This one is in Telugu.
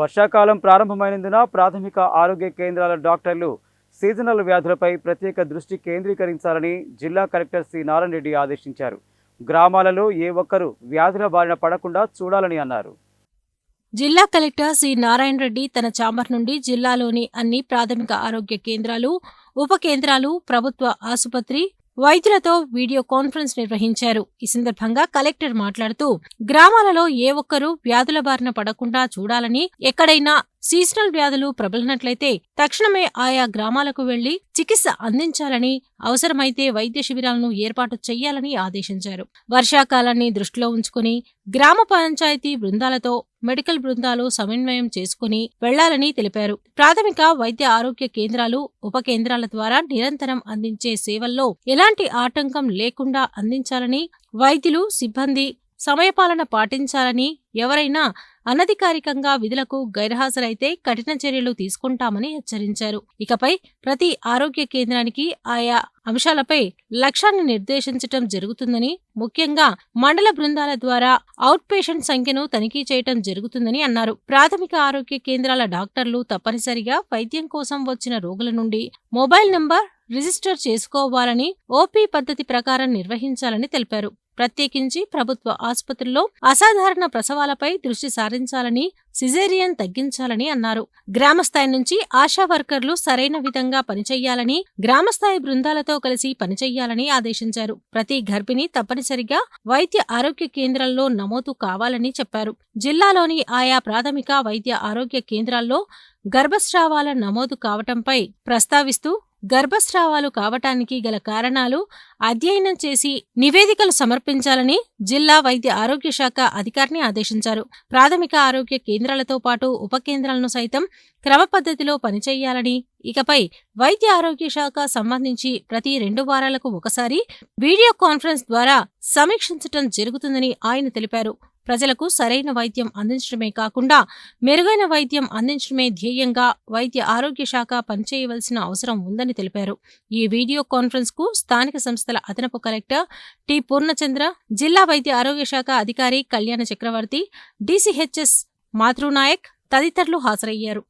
వర్షాకాలం ప్రారంభమైనందున ప్రాథమిక ఆరోగ్య కేంద్రాల డాక్టర్లు సీజనల్ వ్యాధులపై ప్రత్యేక దృష్టి కేంద్రీకరించాలని జిల్లా కలెక్టర్ సి. నారాయణ రెడ్డి ఆదేశించారు. గ్రామాలలో ఏ ఒక్కరూ వ్యాధుల బారిన పడకుండా చూడాలని అన్నారు. జిల్లా కలెక్టర్ సి. నారాయణ రెడ్డి తన చాంబర్ నుండి జిల్లాలోని అన్ని ప్రాథమిక ఆరోగ్య కేంద్రాలు ఉప కేంద్రాలు ప్రభుత్వ ఆసుపత్రి వైద్యులతో వీడియో కాన్ఫరెన్స్ నిర్వహించారు. ఈ సందర్భంగా కలెక్టర్ మాట్లాడుతూ గ్రామాలలో ఏ ఒక్కరూ వ్యాధుల బారిన పడకుండా చూడాలని ఎక్కడైనా సీజనల్ వ్యాధులు ప్రబలినట్లయితే తక్షణమే ఆయా గ్రామాలకు వెళ్ళి చికిత్స అందించాలని అవసరమైతే వైద్య శిబిరాలను ఏర్పాటు చేయాలని ఆదేశించారు. వర్షాకాలాన్ని దృష్టిలో ఉంచుకుని గ్రామ పంచాయతీ బృందాలతో మెడికల్ బృందాలు సమన్వయం చేసుకుని వెళ్ళాలని తెలిపారు. ప్రాథమిక వైద్య ఆరోగ్య కేంద్రాలు ఉప కేంద్రాల ద్వారా నిరంతరం అందించే సేవల్లో ఎలాంటి ఆటంకం లేకుండా అందించాలని వైద్యులు సిబ్బంది సమయపాలన పాటించాలని ఎవరైనా అనధికారికంగా విధులకు గైర్హాజరైతే కఠిన చర్యలు తీసుకుంటామని హెచ్చరించారు. ఇకపై ప్రతి ఆరోగ్య కేంద్రానికి ఆయా అంశాలపై లక్ష్యాన్ని నిర్దేశించటం జరుగుతుందని ముఖ్యంగా మండల బృందాల ద్వారా అవుట్ పేషెంట్ సంఖ్యను తనిఖీ చేయటం జరుగుతుందని అన్నారు. ప్రాథమిక ఆరోగ్య కేంద్రాల డాక్టర్లు తప్పనిసరిగా వైద్యం కోసం వచ్చిన రోగుల నుండి మొబైల్ నంబర్ రిజిస్టర్ చేసుకోవాలని ఓపీ పద్ధతి ప్రకారం నిర్వహించాలని తెలిపారు. ప్రత్యేకించి ప్రభుత్వ ఆసుపత్రుల్లో అసాధారణ ప్రసవాలపై దృష్టి సారించాలని సిజేరియన్ తగ్గించాలని అన్నారు. గ్రామస్థాయి నుంచి ఆశా వర్కర్లు సరైన విధంగా పనిచేయాలని గ్రామస్థాయి బృందాలతో కలిసి పనిచేయాలని ఆదేశించారు. ప్రతి గర్భిణి తప్పనిసరిగా వైద్య ఆరోగ్య కేంద్రాల్లో నమోదు కావాలని చెప్పారు. జిల్లాలోని ఆయా ప్రాథమిక వైద్య ఆరోగ్య కేంద్రాల్లో గర్భస్రావాల నమోదు కావటంపై ప్రస్తావిస్తూ గర్భస్రావాలు కావటానికి గల కారణాలు అధ్యయనం చేసి నివేదికలు సమర్పించాలని జిల్లా వైద్య ఆరోగ్య శాఖ అధికారిని ఆదేశించారు. ప్రాథమిక ఆరోగ్య కేంద్రాలతో పాటు ఉప కేంద్రాలను సైతం క్రమ పద్ధతిలో పనిచేయాలని ఇకపై వైద్య ఆరోగ్య శాఖ సంబంధించి ప్రతి రెండు వారాలకు ఒకసారి వీడియో కాన్ఫరెన్స్ ద్వారా సమీక్షించటం జరుగుతుందని ఆయన తెలిపారు. ప్రజలకు సరైన వైద్యం అందించడమే కాకుండా మెరుగైన వైద్యం అందించడమే ధ్యేయంగా వైద్య ఆరోగ్య శాఖ పనిచేయవలసిన అవసరం ఉందని తెలిపారు. ఈ వీడియో కాన్ఫరెన్స్కు స్థానిక సంస్థల అదనపు కలెక్టర్ టి పూర్ణచంద్ర జిల్లా వైద్య ఆరోగ్య శాఖ అధికారి కళ్యాణ చక్రవర్తి డిసిహెచ్ఎస్ మాతృనాయక్ తదితరులు హాజరయ్యారు.